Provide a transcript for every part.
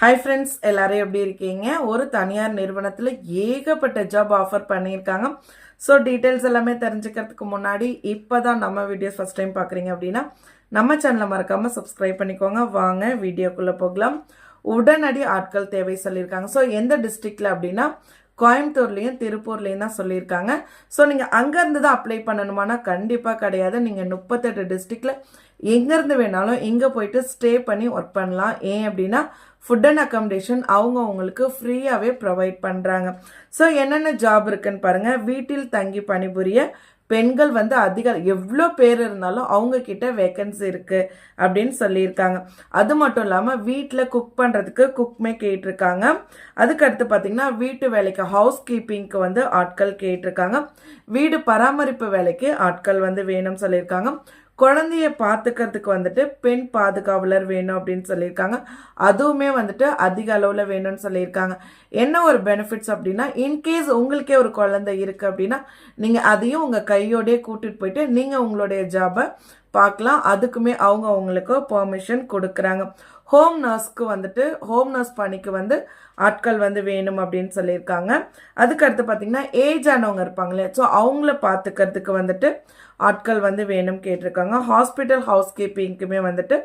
Hi friends எல்லாரும் எப்படி இருக்கீங்க? ஒரு தனியார் நிறுவனத்தில் ஏகப்பட்ட ஜாப் ஆஃபர் பண்ணியிருக்காங்க. ஸோ டீட்டெயில்ஸ் எல்லாமே தெரிஞ்சுக்கிறதுக்கு முன்னாடி இப்போ தான் நம்ம வீடியோஸ் ஃபஸ்ட் டைம் பார்க்குறீங்க அப்படின்னா நம்ம சேனலை மறக்காமல் சப்ஸ்கிரைப் பண்ணிக்கோங்க. வாங்க வீடியோக்குள்ளே போகலாம். உடனடி ஆட்கள் தேவை சொல்லியிருக்காங்க. ஸோ எந்த டிஸ்ட்ரிக்டில் அப்படின்னா கோயம்புத்தூர்லேயும் திருப்பூர்லேயும் தான் சொல்லியிருக்காங்க. ஸோ நீங்கள் அங்கேருந்து தான் அப்ளை பண்ணணுமானா கண்டிப்பாக கிடையாது. நீங்கள் முப்பத்தெட்டு டிஸ்ட்ரிக்டில் எங்கேருந்து வேணாலும் இங்கே போயிட்டு ஸ்டே பண்ணி ஒர்க் பண்ணலாம். ஏன் அப்படின்னா ஃபுட் அண்ட் அக்காமடேஷன் அவங்க உங்களுக்கு ஃப்ரீயாகவே ப்ரொவைட் பண்ணுறாங்க ஸோ என்னென்ன ஜாப் இருக்குன்னு பாருங்கள் வீட்டில் தங்கி பணிபுரிய பெண்கள் வந்து அதிக எவ்வளோ பேர் இருந்தாலும் அவங்கக்கிட்ட வேக்கன்சி இருக்குது அப்படின்னு சொல்லியிருக்காங்க. அது மட்டும் இல்லாமல் வீட்டில் குக் பண்ணுறதுக்கு குக்மே கேட்டிருக்காங்க. அதுக்கடுத்து பார்த்திங்கன்னா வீட்டு வேலைக்கு ஹவுஸ் கீப்பிங்க்கு வந்து ஆட்கள் கேட்டிருக்காங்க. வீடு பராமரிப்பு வேலைக்கு ஆட்கள் வந்து வேணும்னு சொல்லியிருக்காங்க. குழந்தைய பார்த்துக்கிறதுக்கு வந்துட்டு பெண் பாதுகாவலர் வேணும் அப்படின்னு சொல்லியிருக்காங்க. அதுவுமே வந்துட்டு அதிக அளவில் வேணும்னு சொல்லியிருக்காங்க. என்ன ஒரு பெனிஃபிட்ஸ் அப்படின்னா இன்கேஸ் உங்களுக்கே ஒரு குழந்தை இருக்குது அப்படின்னா நீங்கள் அதையும் உங்கள் கையோடயே கூட்டிகிட்டு போயிட்டு நீங்கள் உங்களுடைய ஜாபை பார்க்கலாம். அதுக்குமே அவங்க அவங்களுக்கு பெர்மிஷன் கொடுக்குறாங்க. ஹோம் நர்ஸ்க்கு வந்துட்டு ஹோம் நர்ஸ் பணிக்கு வந்து ஆட்கள் வந்து வேணும் அப்படின்னு சொல்லியிருக்காங்க. அதுக்கடுத்து பார்த்தீங்கன்னா ஏஜ் ஆனவங்க இருப்பாங்களே ஸோ அவங்கள பார்த்துக்கிறதுக்கு வந்துட்டு ஆட்கள் வந்து வேணும் கேட்டிருக்காங்க. ஹாஸ்பிட்டல் ஹவுஸ் கீப்பிங்க்குமே வந்துட்டு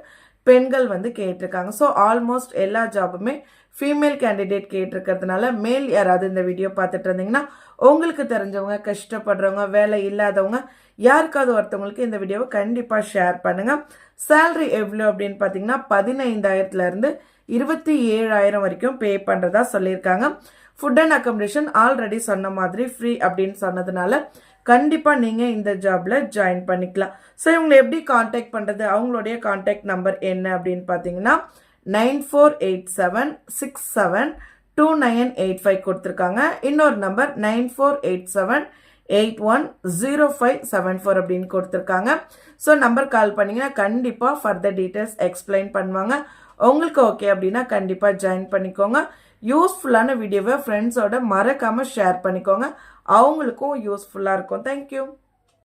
பெண்கள் வந்து கேட்டிருக்காங்க. ஸோ ஆல்மோஸ்ட் எல்லா ஜாபுமே ஃபீமேல் கேண்டிடேட் கேட்டிருக்கிறதுனால மேல் யாராவது இந்த வீடியோ பார்த்துட்டு இருந்தீங்கன்னா உங்களுக்கு தெரிஞ்சவங்க கஷ்டப்படுறவங்க வேலை இல்லாதவங்க யாருக்காவது ஒருத்தவங்களுக்கு இந்த வீடியோவை கண்டிப்பாக ஷேர் பண்ணுங்கள் சேல்ரி எவ்வளோ அப்படின்னு பார்த்தீங்கன்னா பதினைந்தாயிரத்துலேருந்து இருபத்தி ஏழாயிரம் வரைக்கும் பே பண்ணுறதா சொல்லியிருக்காங்க. ஃபுட் அண்ட் அக்கமடேஷன் ஆல்ரெடி சொன்ன மாதிரி ஃப்ரீ அப்படின்னு சொன்னதுனால கண்டிப்பாக நீங்கள் இந்த ஜாபில் ஜாயின் பண்ணிக்கலாம். ஸோ இவங்களை எப்படி காண்டாக்ட் பண்ணுறது அவங்களுடைய காண்டாக்ட் நம்பர் என்ன அப்படின்னு பார்த்தீங்கன்னா nine four eight seven six seven two nine eight five கொடுத்துருக்காங்க. இன்னொரு number nine four eight seven eight one zero five seven four அப்படின்னு கொடுத்துருக்காங்க. ஸோ நம்பர் கால் பண்ணிங்கன்னா கண்டிப்பாக ஃபர்தர் டீட்டெயில்ஸ் எக்ஸ்பிளைன் பண்ணுவாங்க. உங்களுக்கு ஓகே அப்படின்னா கண்டிப்பாக ஜாயின் பண்ணிக்கோங்க. யூஸ்ஃபுல்லான வீடியோவை ஃப்ரெண்ட்ஸோட மறக்காமல் ஷேர் பண்ணிக்கோங்க. அவங்களுக்கும் யூஸ்ஃபுல்லாக இருக்கும். தேங்க்யூ